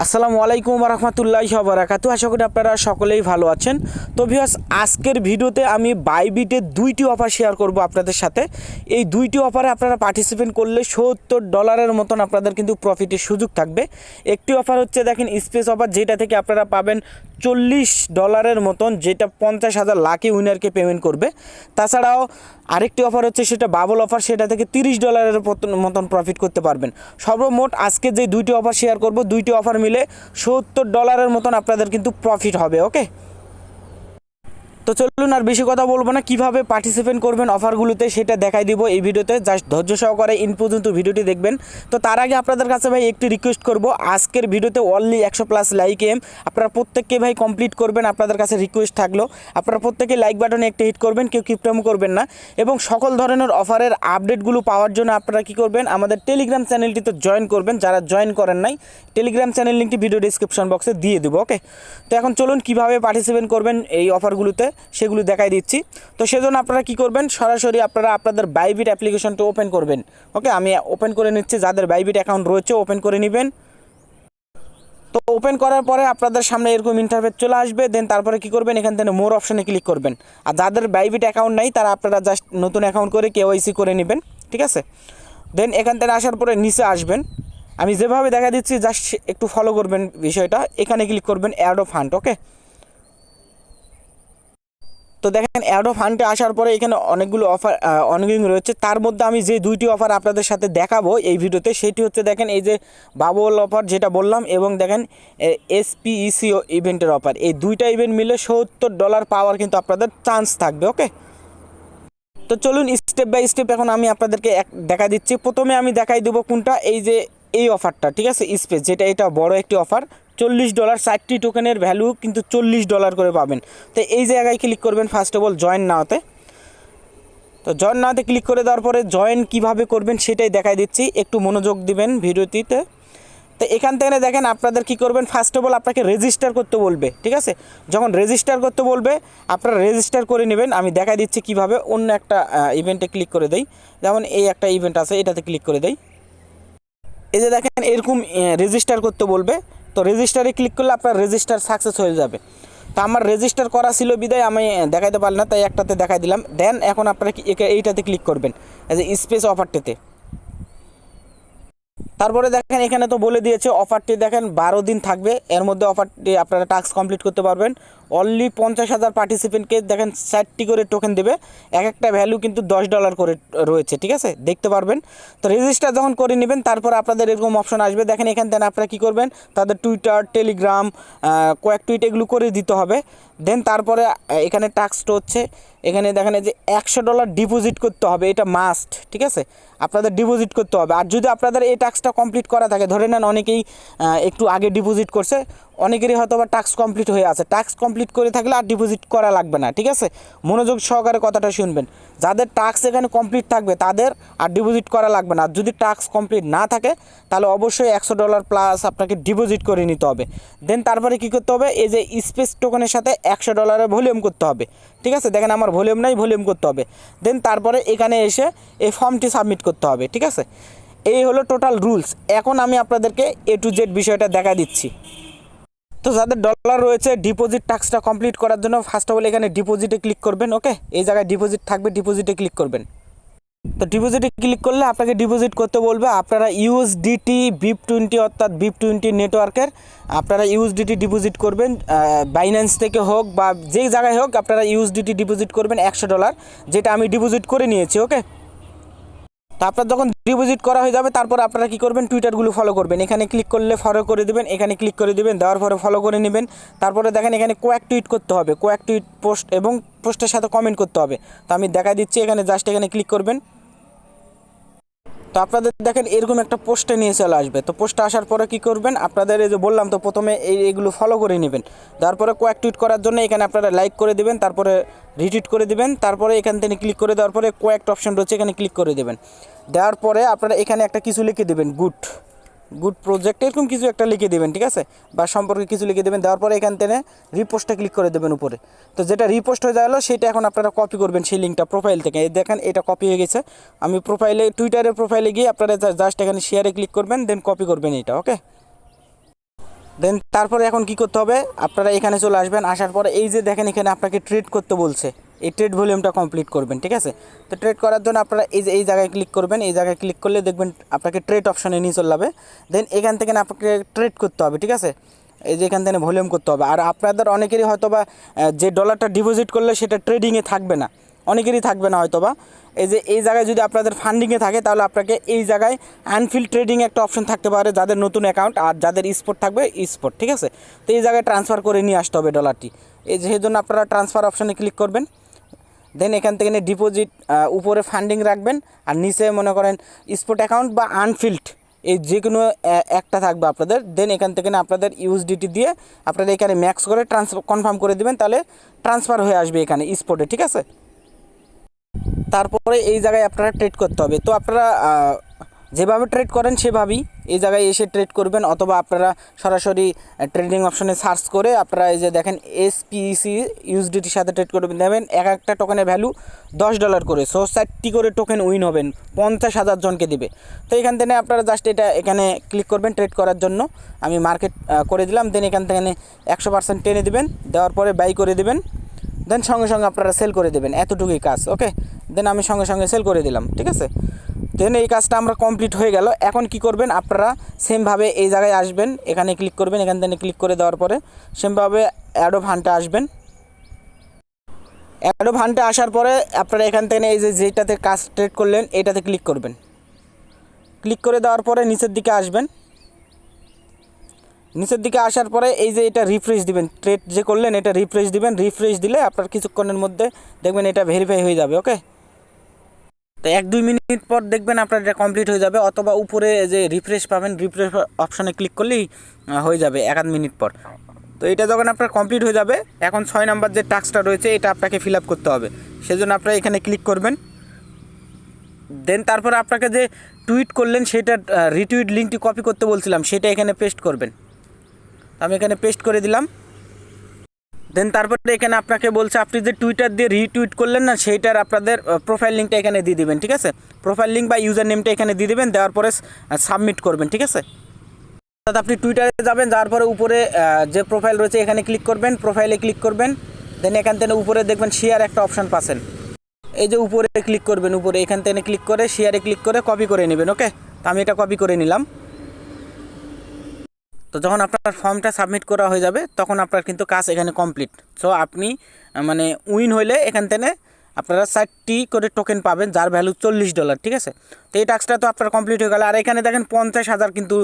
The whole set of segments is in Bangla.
আসসালামু আলাইকুম রহমতুল্লাহ বারাকাতু আশা করি আপনারা সকলেই ভালো আছেন। তো ভিউয়ার্স, আজকের ভিডিওতে আমি বাইবিটের দুইটি অফার শেয়ার করব আপনাদের সাথে। এই দুইটি অফারে আপনারা পার্টিসিপেট করলে সত্তর ডলারের মতন আপনাদের কিন্তু প্রফিটের সুযোগ থাকবে। একটি অফার হচ্ছে, দেখেন স্পেস অফার যেটা থেকে আপনারা পাবেন চল্লিশ ডলারের মতন যেটা পঞ্চাশ হাজার লাকি উইনারকে পেমেন্ট করবে। তাছাড়াও আরেকটি অফার হচ্ছে সেটা বাবল অফার সেটা থেকে তিরিশ ডলারের মতন প্রফিট করতে পারবেন। সর্বমোট আজকে যে দুইটি অফার শেয়ার করব, দুইটি অফার মিলে সত্তর ডলারের মতন আপনাদের কিন্তু প্রফিট হবে ওকে তো চলুন আর বেশি কথা বলব না, কীভাবে পার্টিসিপেট করবেন অফারগুলোতে সেটা দেখাই দিব এই ভিডিওতে। জাস্ট ধৈর্য সহকারে ইন পর্যন্ত ভিডিওটি দেখবেন। তো তার আগে আপনাদের কাছে ভাই একটি রিকোয়েস্ট করব, আজকের ভিডিওতে অনলি একশো প্লাস লাইক এম আপনারা প্রত্যেককে ভাই কমপ্লিট করবেন, আপনাদের কাছে রিকোয়েস্ট থাকল। আপনারা প্রত্যেকে লাইক বাটনে একটি হিট করবেন, কেউ কিপটামো করবেন না। এবং সকল ধরনের অফারের আপডেটগুলো পাওয়ার জন্য আপনারা কি করবেন, আমাদের টেলিগ্রাম চ্যানেলটিতে জয়েন করবেন। যারা জয়েন করেন নাই টেলিগ্রাম চ্যানেল লিঙ্কটি ভিডিও ডিসক্রিপশন বক্সে দিয়ে দেবো ওকে তো এখন চলুন কীভাবে পার্টিসিপেট করবেন এই অফারগুলোতে সেগুলো দেখাই দিচ্ছি। তো সেজন্য আপনারা কি করবেন, সরাসরি আপনারা আপনাদের বাইবিট অ্যাপ্লিকেশনটা ওপেন করবেন। ওকে আমি ওপেন করে নিচ্ছি, যাদের বাইবিট অ্যাকাউন্ট রয়েছে ওপেন করে নেবেন। তো ওপেন করার পরে আপনাদের সামনে এরকম ইন্টারফেস চলে আসবে দেন তারপরে কি করবেন, এখান থেকে মোর অপশনে ক্লিক করবেন। আর যাদের বাইবিট অ্যাকাউন্ট নাই, তারা আপনারা জাস্ট নতুন অ্যাকাউন্ট করে কেওয়াইসি করে নেবেন, ঠিক আছে? দেন এখান থেকে আসার পরে নিচে আসবেন। আমি যেভাবে দেখা দিচ্ছি জাস্ট একটু ফলো করবেন বিষয়টা। এখানে ক্লিক করবেন অ্যাড অফ ফান্ড ওকে তো দেখেন অ্যাড হান্টে আসার পরে এখানে অনেকগুলো অফার অনগোয়িং রয়েছে। তার মধ্যে আমি যে দুইটি অফার আপনাদের সাথে দেখাবো এই ভিডিওতে, সেটি হচ্ছে দেখেন এই যে বাবল অফার যেটা বললাম এবং দেখেন এসপিইসিও ইভেন্টের অফার এই দুইটা ইভেন্ট মিলে সত্তর ডলার পাওয়ার কিন্তু আপনাদের চান্স থাকবে ওকে তো চলুন স্টেপ বাই স্টেপ এখন আমি আপনাদেরকে এক, দেখা দিচ্ছি। প্রথমে আমি দেখাই দেবো কোনটা, এই যে এই অফারটা ঠিক আছে? স্পেস যেটা এটা বড় একটি অফার চল্লিশ ডলার, ষাটটি টোকেনের ভ্যালু কিন্তু চল্লিশ ডলার করে পাবেন। তো এই জায়গায় ক্লিক করবেন ফার্স্ট অফ অল জয়েন নাওতে তো। জয়েন নাওতে ক্লিক করে দেওয়ার পরে জয়েন কীভাবে করবেন সেটাই দেখাই দিচ্ছি। একটু মনোযোগ দিবেন ভিডিওটিতে। তো এখান থেকে দেখেন আপনাদের কি করবেন ফার্স্ট অফ অল আপনাকে রেজিস্টার করতে বলবে, ঠিক আছে? যখন রেজিস্টার করতে বলবে, আপনারা রেজিস্টার করে নেবেন। আমি দেখাই দিচ্ছি কীভাবে, অন্য একটা ইভেন্টে ক্লিক করে দেই। যেমন এই একটা ইভেন্ট আছে, এটাতে ক্লিক করে দেই। এই যে দেখেন এরকম রেজিস্টার করতে বলবে। তো রেজিস্টারে ক্লিক করলে আপনার রেজিস্টার সাকসেস হয়ে যাবে। তো আমার রেজিস্টার করা ছিল বিদায়, আমি দেখাইতে পারলাম না, তাই একটাতে দেখাই দিলাম। দেন এখন আপনারা এইটাতে ক্লিক করবেন স্পেস অফারটিতে তারপরে দেখেন, এখানে তো বলে দিয়েছে অফারটি দেখেন, বারো দিন থাকবে। এর মধ্যে অফারটি আপনারা টাস্ক কমপ্লিট করতে পারবেন। অনলি পঞ্চাশ হাজার পার্টিসিপেন্টকে দেখেন, ষাটটি করে টোকেন দেবে। এক একটা ভ্যালু কিন্তু দশ ডলার করে রয়েছে, ঠিক আছে? দেখতে পারবেন। তো রেজিস্টার যখন করে নেবেন, তারপর আপনাদের এরকম অপশন আসবে। দেখেন, এখান থেকে আপনারা কী করবেন? তাদের টুইটার টেলিগ্রাম কয়েক টুইট এগুলো করে দিতে হবে। দেন তারপরে এখানে টাস্কটা হচ্ছে, এখানে দেখেন যে একশো ডলার ডিপোজিট করতে হবে, এটা মাস্ট ঠিক আছে? আপনাদের ডিপোজিট করতে হবে। আর যদি আপনাদের এই টাস্কটা কমপ্লিট করা থাকে, ধরে নেন অনেকেই একটু আগে ডিপোজিট করছে, অনেকেরই হয়তো বা টাস্ক কমপ্লিট হয়ে আছে। টাস্ক কমপ্লিট করে থাকলে আর ডিপোজিট করা লাগবে না, ঠিক আছে? মনোযোগ সহকারে কথাটা শুনবেন। যাদের টাস্ক এখানে কমপ্লিট থাকবে, তাদের আর ডিপোজিট করা লাগবে না। আর যদি টাস্ক কমপ্লিট না থাকে, তাহলে অবশ্যই একশো ডলার প্লাস আপনাকে ডিপোজিট করে নিতে হবে। দেন তারপরে কী করতে হবে? এই যে স্পেস টোকেনের সাথে একশো ডলারে ভলিউম করতে হবে। ঠিক আছে? দেখেন আমার ভলিউম নাই, ভলিউম করতে হবে। দেন তারপরে এখানে এসে এই ফর্মটি সাবমিট করতে হবে, ঠিক আছে? এই হলো টোটাল রুলস এখন আমি আপনাদেরকে এ টু জেড বিষয়টা দেখা দিচ্ছি। তো যাদের ডলার রয়েছে ডিপোজিট টাস্কটা কমপ্লিট করার জন্য ফার্স্ট অফ অল এখানে ডিপোজিটে ক্লিক করবেন ওকে এই জায়গায় ডিপোজিট থাকবে ডিপোজিটে ক্লিক করবেন। তো ডিপোজিটে ক্লিক করলে আপনাকে ডিপোজিট করতে বলবে আপনারা ইউএসডিটি বিপ টোয়েন্টি অর্থাৎ বিপ টোয়েন্টি নেটওয়ার্কের আপনারা ইউএসডিটি ডিপোজিট করবেন বাইন্যান্স থেকে হোক বা যেই জায়গায় হোক আপনারা ইউএসডিটি ডিপোজিট করবেন একশো ডলার যেটা আমি ডিপোজিট করে নিয়েছি ওকে তো আপনার যখন ডিপোজিট করা হয়ে যাবে, তারপর আপনারা কি করবেন? টুইটারগুলো ফলো করবেন। এখানে ক্লিক করলে ফলো করে দেবেন, এখানে ক্লিক করে দেবেন, দেওয়ার পরে ফলো করে নেবেন। তারপরে দেখেন এখানে কোয়াক টুইট করতে হবে কোয়াক টুইট পোস্ট এবং পোস্টের সাথে কমেন্ট করতে হবে। তো আমি দেখা দিচ্ছি, এখানে জাস্ট এখানে ক্লিক করবেন। তো আপনাদের দেখেন এরকম একটা পোস্টে নিয়ে চলে আসবে। তো পোস্টে আসার পরে কি করবেন? আপনাদের এই যে বললাম তো প্রথমে এই এগুলো ফলো করে নেবেন। তারপরে কয়েক টুইট করার জন্য এখানে আপনারা লাইক করে দেবেন, তারপরে রিটুইট করে দেবেন, তারপরে এখান থেকে ক্লিক করে দেওয়ার পরে কয়েকটা অপশন রয়েছে, এখানে ক্লিক করে দেবেন। দেওয়ার পরে আপনারা এখানে একটা কিছু লিখে দেবেন গুড গুড প্রজেক্ট এরকম কিছু একটা লিখে দেবেন, ঠিক আছে? বা সম্পর্কে কিছু লিখে দেবেন, দেওয়ার পরে এখান থেকে রিপোস্টটা ক্লিক করে দেবেন উপরে। তো যেটা রিপোস্ট হয়ে গেলো সেটা এখন আপনারা কপি করবেন সেই লিঙ্কটা প্রোফাইল থেকে। দেখেন, এটা কপি হয়ে গেছে। আমি প্রোফাইলে টুইটারের প্রোফাইলে গিয়ে আপনারা জাস্ট এখানে শেয়ারে ক্লিক করবেন দেন কপি করবেন এটা ওকে দেন তারপরে এখন কি করতে হবে? আপনারা এখানে চলে আসবেন, আসার পরে এই যে দেখেন, এখানে আপনাকে ট্রিট করতে বলছে। এই ট্রেড ভলিউমটা কমপ্লিট করবেন, ঠিক আছে? তো ট্রেড করার জন্য আপনারা এই যে, এই জায়গায় ক্লিক করবেন, এই জায়গায় ক্লিক করলে দেখবেন আপনাকে ট্রেড অপশানে নিয়ে চলে যাবে। দেন এখান থেকে আপনাকে ট্রেড করতে হবে, ঠিক আছে? এই যে এখান থেকে ভলিউম করতে হবে। আর আপনাদের অনেকেরই হয়তো বা যে ডলারটা ডিপোজিট করলে সেটা ট্রেডিংয়ে থাকবে না। অনেকেরই থাকবে না হয়তো বা এই যে, এই জায়গায় যদি আপনাদের ফান্ডিংয়ে থাকে, তাহলে আপনাকে এই জায়গায় আনফিল্ড ট্রেডিং একটা অপশন থাকতে পারে, যাদের নতুন অ্যাকাউন্ট আর যাদের স্পোর্ট থাকবে স্পোর্ট ঠিক আছে? তো এই জায়গায় ট্রান্সফার করে নিয়ে আসতে হবে ডলারটি এই যে জন্য আপনারা ট্রান্সফার অপশানে ক্লিক করবেন। দেন এখান থেকে ডিপোজিট উপরে ফান্ডিং রাখবেন, আর নিচে মনে করেন স্পট অ্যাকাউন্ট বা আনফিল্ড এই যে কোনো একটা থাকবে আপনাদের। দেন এখান থেকে আপনাদের ইউএসডিটি দিয়ে আপনারা এখানে ম্যাক্স করে ট্রান্সফার কনফার্ম করে দেবেন, তাহলে ট্রান্সফার হয়ে আসবে এখানে স্পটে ঠিক আছে? তারপরে এই জায়গায় আপনারা ট্রেড করতে হবে। তো আপনারা যেভাবে ট্রেড করেন, সেভাবেই এই জায়গায় এসে ট্রেড করবেন অথবা আপনারা সরাসরি ট্রেডিং অপশনে সার্চ করে আপনারা এই যে দেখেন এসপিসি ইউএসডিটির সাথে ট্রেড করবেন। দেবেন এক একটা টোকেনের ভ্যালু দশ ডলার করে। সো চারটি করে টোকেন উইন হবেন, পঞ্চাশ হাজার জনকে দিবে। তো এখান থেকে আপনারা জাস্ট এটা এখানে ক্লিক করবেন ট্রেড করার জন্য। আমি মার্কেট করে দিলাম দেন এখান থেকে একশো পার্সেন্ট টেনে দিবেন, দেওয়ার পরে বাই করে দিবেন। দেন সঙ্গে সঙ্গে আপনারা সেল করে দেবেন, এতটুকুই কাজ ওকে দেন আমি সঙ্গে সঙ্গে সেল করে দিলাম, ঠিক আছে? দেন এই কাজটা আমরা কমপ্লিট হয়ে গেল। এখন কি করবেন? আপনারা সেমভাবে এই জায়গায় আসবেন। এখানে ক্লিক করবেন। এখান থেকে ক্লিক করে দেওয়ার পরে সেমভাবে অ্যাডো ভানটা আসবেন। অ্যাডো ভানটা আসার পরে আপনারা এখান থেকে এই যে যেটাতে কাজ ট্রেড করলেন, এটাতে ক্লিক করবেন। ক্লিক করে দেওয়ার পরে নিচের দিকে আসবেন। নিচের দিকে আসার পরে এই যে এটা রিফ্রেশ দিবেন। ট্রেড যে করলেন, এটা রিফ্রেশ দিবেন। রিফ্রেশ দিলে আপনার কিছুক্ষণের মধ্যে দেখবেন এটা ভেরিফাই হয়ে যাবে ওকে তো এক, দুই মিনিট পর দেখবেন আপনার এটা কমপ্লিট হয়ে যাবে, অথবা উপরে যে রিফ্রেশ পাবেন রিফ্রেশ অপশানে ক্লিক করলেই হয়ে যাবে এক, আধ মিনিট পর। তো এটা যখন আপনার কমপ্লিট হয়ে যাবে, এখন ছয় নাম্বার যে টাস্কটা রয়েছে, এটা আপনাকে ফিল আপ করতে হবে। সেজন্য আপনারা এখানে ক্লিক করবেন। দেন তারপর আপনাকে যে টুইট করলেন, সেটা রিটুইট লিঙ্কটি কপি করতে বলছিলাম, সেটা এখানে পেস্ট করবেন। আমি এখানে পেস্ট করে দিলাম। দেন তারপরে এখানে আপনাকে বলছে, আপনি যে টুইটার দিয়ে রিটুইট করলেন না, সেইটার আপনাদের প্রোফাইল লিঙ্কটা এখানে দিয়ে দিবেন, ঠিক আছে? প্রোফাইল লিঙ্ক বা ইউজার নেমটা এখানে দিয়ে দিবেন, দেওয়ার পরে সাবমিট করবেন, ঠিক আছে? অর্থাৎ আপনি টুইটারে যাবেন, যাওয়ার পরে উপরে যে প্রোফাইল রয়েছে, এখানে ক্লিক করবেন প্রোফাইলে ক্লিক করবেন দেন এখান থেকে উপরে দেখবেন শেয়ার একটা অপশন পাচ্ছেন। এই যে উপরে ক্লিক করবেন, উপরে, এখান থেকে ক্লিক করে শেয়ারে ক্লিক করে কপি করে নেবেন ওকে তো আমি এটা কপি করে নিলাম। তো যখন আপনার ফর্মটা সাবমিট করা হয়ে যাবে, তখন আপনার কিন্তু কাজ এখানে কমপ্লিট। সো আপনি মানে উইন হইলে এখান থেকে আপনারা ষাটটি করে টোকেন পাবেন, যার ভ্যালু চল্লিশ ডলার ঠিক আছে? তো এই টাস্কটা তো আপনার কমপ্লিট হয়ে গেল। আর এখানে দেখেন পঞ্চাশ হাজার কিন্তু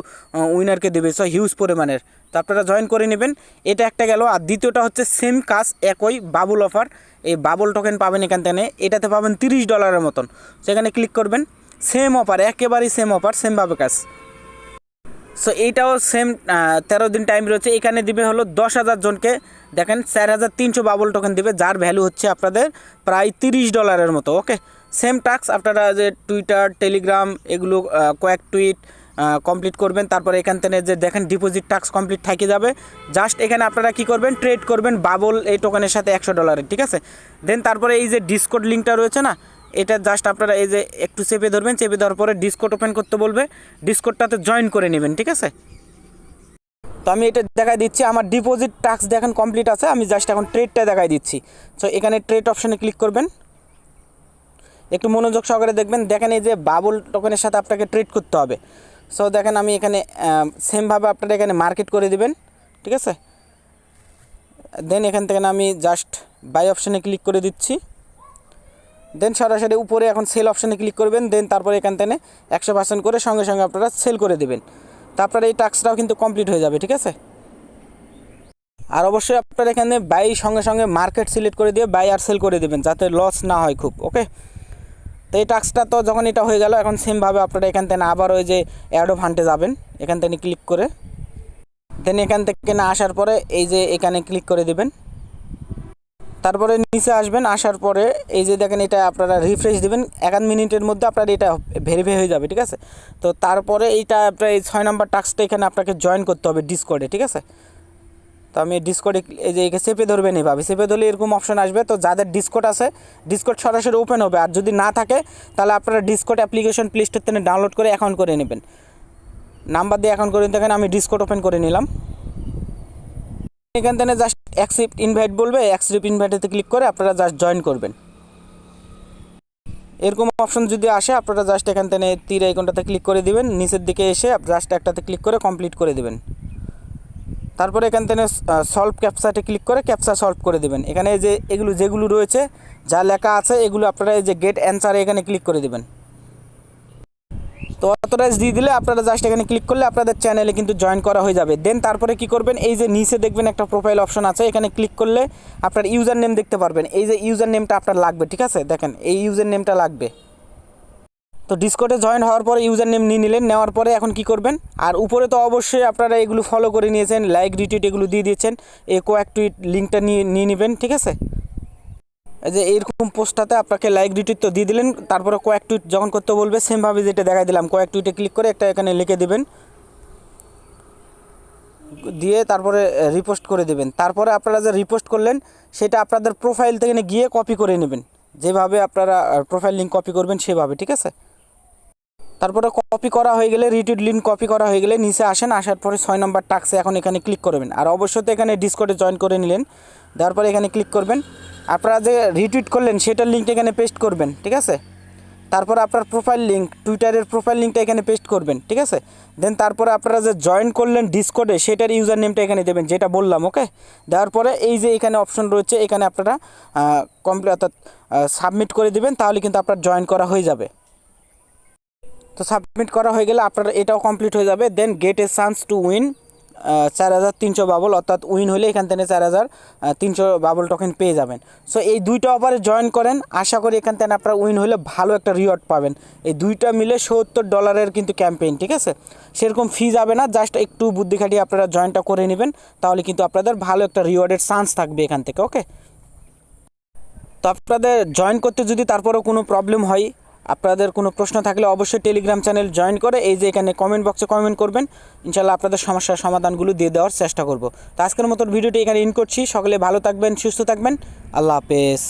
উইনারকে দেবে সো হিউজ পরিমাণের। তো আপনারা জয়েন করে নেবেন। এটা একটা গেল। আর দ্বিতীয়টা হচ্ছে সেম কাজ, একই বাবুল অফার এই বাবুল টোকেন পাবেন এখান থেকে। এটাতে পাবেন তিরিশ ডলারের মতন। সেখানে ক্লিক করবেন। সেম অফার একেবারেই সেম অফার সেমভাবে কাজ। সো এইটাও সেম তেরো দিন টাইম রয়েছে। এখানে দিবে হলো দশ হাজার জনকে। দেখেন, চার হাজার তিনশো বাবল টোকেন দিবে, যার ভ্যালু হচ্ছে আপনাদের প্রায় তিরিশ ডলারের মতো ওকে সেম টাস্ক আপনারা যে টুইটার টেলিগ্রাম এগুলো কয়েক টুইট কমপ্লিট করবেন। তারপরে এখান থেকে যে দেখেন ডিপোজিট টাস্ক কমপ্লিট থাকে যাবে। জাস্ট এখানে আপনারা কি করবেন? ট্রেড করবেন বাবল এই টোকেনের সাথে একশো ডলারের ঠিক আছে? দেন তারপরে এই যে ডিসকোড লিঙ্কটা রয়েছে না এটা জাস্ট আপনারা এই যে একটু চেপে ধরবেন, চেপে ধরার পরে ডিসকোড ওপেন করতে বলবে। ডিসকোডটাতে জয়েন করে নেবেন, ঠিক আছে? তো আমি এটা দেখাই দিচ্ছি, আমার ডিপোজিট টাস্ক দেখেন কমপ্লিট আছে, আমি জাস্ট এখন ট্রেডটা দেখাই দিচ্ছি। সো এখানে ট্রেড অপশানে ক্লিক করবেন। একটু মনোযোগ সহকারে দেখবেন, দেখেন এই যে বাবল টোকেনের সাথে আপনাকে ট্রেড করতে হবে। সো দেখেন আমি এখানে সেমভাবে আপনারা এখানে মার্কেট করে দিবেন, ঠিক আছে? দেন এখান থেকে আমি জাস্ট বাই অপশানে ক্লিক করে দিচ্ছি। দেন সরাসরি উপরে এখন সেল অপশানে ক্লিক করবেন দেন তারপরে এখান থেকে একশো পার্সেন্ট করে সঙ্গে সঙ্গে আপনারা সেল করে দেবেন। তারপরে এই টাস্কটাও কিন্তু কমপ্লিট হয়ে যাবে, ঠিক আছে? আর অবশ্যই আপনারা এখানে বাই সঙ্গে সঙ্গে মার্কেট সিলেক্ট করে দিয়ে বাই আর সেল করে দেবেন, যাতে লস না হয় খুব ওকে তো এই টাস্কটা তো যখন এটা হয়ে গেল, এখন সেমভাবে আপনারা এখান থেকে আবার ওই যে অ্যাডো ফান্টে যাবেন, এখান থেকে ক্লিক করে। দেন এখান থেকে না আসার পরে এই যে এখানে ক্লিক করে দেবেন। তারপরে নিচে আসবেন, আসার পরে এই যে দেখেন এটা আপনারা রিফ্রেশ দেবেন, এক মিনিটের মধ্যে আপনার এটা ভেরিফাই হয়ে যাবে, ঠিক আছে? তো তারপরে এইটা আপনার এই ছয় নম্বর টাস্কটা এখানে আপনাকে জয়েন করতে হবে ডিসকোডে ঠিক আছে? তো আমি ডিসকোডে এই যে একে চেপে ধরবেন এইভাবে চেপে ধরলে এরকম অপশন আসবে। তো যাদের ডিসকোড আছে ডিসকোড সরাসরি ওপেন হবে। আর যদি না থাকে, তাহলে আপনারা ডিসকোড অ্যাপ্লিকেশন প্লে স্টোর থেকে ডাউনলোড করে অ্যাকাউন্ট করে নেবেন। নাম্বার দিয়ে অ্যাকাউন্ট করে দেখেন, আমি ডিসকোড ওপেন করে নিলাম। এখান থেকে জাস্ট অ্যাকসেপ্ট ইনভাইট বলবে অ্যাকসেপ্ট ইনভাইটেতে ক্লিক করে আপনারা জাস্ট জয়েন করবেন। এরকম অপশন যদি আসে, আপনারা জাস্ট এখান থেকে তীর আইকনটাতে ক্লিক করে দিবেন, নিচের দিকে এসে জাস্ট একটাতে ক্লিক করে কমপ্লিট করে দিবেন। তারপরে এখান থেকে সলভ ক্যাপচাতে ক্লিক করে ক্যাপচা সলভ করে দিবেন। এখানে যে এগুলো যেগুলো রয়েছে, যা লেখা আছে, এগুলো আপনারা এই যে গেট অ্যান্সারে এখানে ক্লিক করে দিবেন। তো অথরাইজ দিয়ে দিলে আপনারা জাস্ট এখানে ক্লিক করলে আপনাদের চ্যানেলে কিন্তু জয়েন করা হয়ে যাবে। দেন তারপরে কি করবেন? এই যে নিচে দেখবেন একটা প্রোফাইল অপশন আছে, এখানে ক্লিক করলে আপনার ইউজার নেম দেখতে পারবেন। এই যে ইউজার নেমটা আপনার লাগবে, ঠিক আছে? দেখেন, এই ইউজার নেমটা লাগবে। তো ডিসকোডে জয়েন হওয়ার পরে ইউজার নেম নিয়ে নিলেন, নেওয়ার পরে এখন কি করবেন? আর উপরে তো অবশ্যই আপনারা এগুলো ফলো করে নিয়েছেন লাইক রিটুইট এগুলো দিয়ে দিয়েছেন এই কোয়াক টুইট লিঙ্কটা নিয়ে নিয়ে নেবেন, ঠিক আছে? যে এইরকম পোস্টটাতে আপনাকে লাইক রিটুইট তো দিয়ে দিলেন, তারপরে কয়েক টুইট যখন করতে বলবে সেমভাবে যেটা দেখাই দিলাম, কয়েক টুইটে ক্লিক করে একটা এখানে লিখে দেবেন। দিয়ে তারপরে রিপোস্ট করে দেবেন। তারপরে আপনারা যে রিপোস্ট করলেন, সেটা আপনাদের প্রোফাইল থেকে গিয়ে কপি করে নেবেন। যেভাবে আপনারা প্রোফাইল লিঙ্ক কপি করবেন, সেভাবে, ঠিক আছে? তারপরে কপি করা হয়ে গেলে রিটুইট লিঙ্ক কপি করা হয়ে গেলে, নিচে আসেন, আসার পরে ছয় নম্বর টাক্সে এখন এখানে ক্লিক করবেন আর অবশ্যই তো এখানে ডিসকোডে জয়েন করে নিলেন। দেওয়ার পরে এখানে ক্লিক করবেন। আপনারা যে রিটুইট করলেন, সেটার লিঙ্ক এখানে পেস্ট করবেন, ঠিক আছে? তারপর আপনার প্রোফাইল লিঙ্ক টুইটারের প্রোফাইল লিঙ্কটা এখানে পেস্ট করবেন, ঠিক আছে? দেন তারপরে আপনারা যে জয়েন করলেন ডিসকোডে সেটার ইউজার নেমটা এখানে দেবেন, যেটা বললাম ওকে দেওয়ার পরে এই যে এখানে অপশন রয়েছে, এখানে আপনারা কমপ্লিট অর্থাৎ সাবমিট করে দিবেন, তাহলে কিন্তু আপনার জয়েন করা হয়ে যাবে। তো সাবমিট করা হয়ে গেলে আপনার এটাও কমপ্লিট হয়ে যাবে then get a chance to win চার হাজার তিনশো বাবল, অর্থাৎ উইন হলে এখান থেকে চার হাজার তিনশো বাবল টোকেন পেয়ে যাবেন। সো এই দুইটা অফারে জয়েন করেন, আশা করি এখান থেকে আপনারা উইন হলে ভালো একটা রিওয়ার্ড পাবেন। এই দুইটা মিলে সত্তর ডলারের কিন্তু ক্যাম্পেইন ঠিক আছে? সেরকম ফি যাবে না জাস্ট একটু বুদ্ধি খাটিয়ে আপনারা জয়েনটা করে নেবেন, তাহলে কিন্তু আপনাদের ভালো একটা রিওয়ার্ডের চান্স থাকবে এখান থেকে ওকে তো আপনাদের জয়েন করতে যদি তারপরেও কোনো প্রবলেম হয় আপনাদের কোনো প্রশ্ন থাকলে অবশ্যই টেলিগ্রাম চ্যানেল জয়েন করে এই যে এখানে কমেন্ট বক্সে কমেন্ট করবেন। ইনশাল্লাহ আপনাদের সমস্যার সমাধানগুলো দিয়ে দেওয়ার চেষ্টা করব। তো আজকের মতো ভিডিওটি এখানে ইন করছি। সকলে ভালো থাকবেন, সুস্থ থাকবেন। আল্লাহ হাফেজ।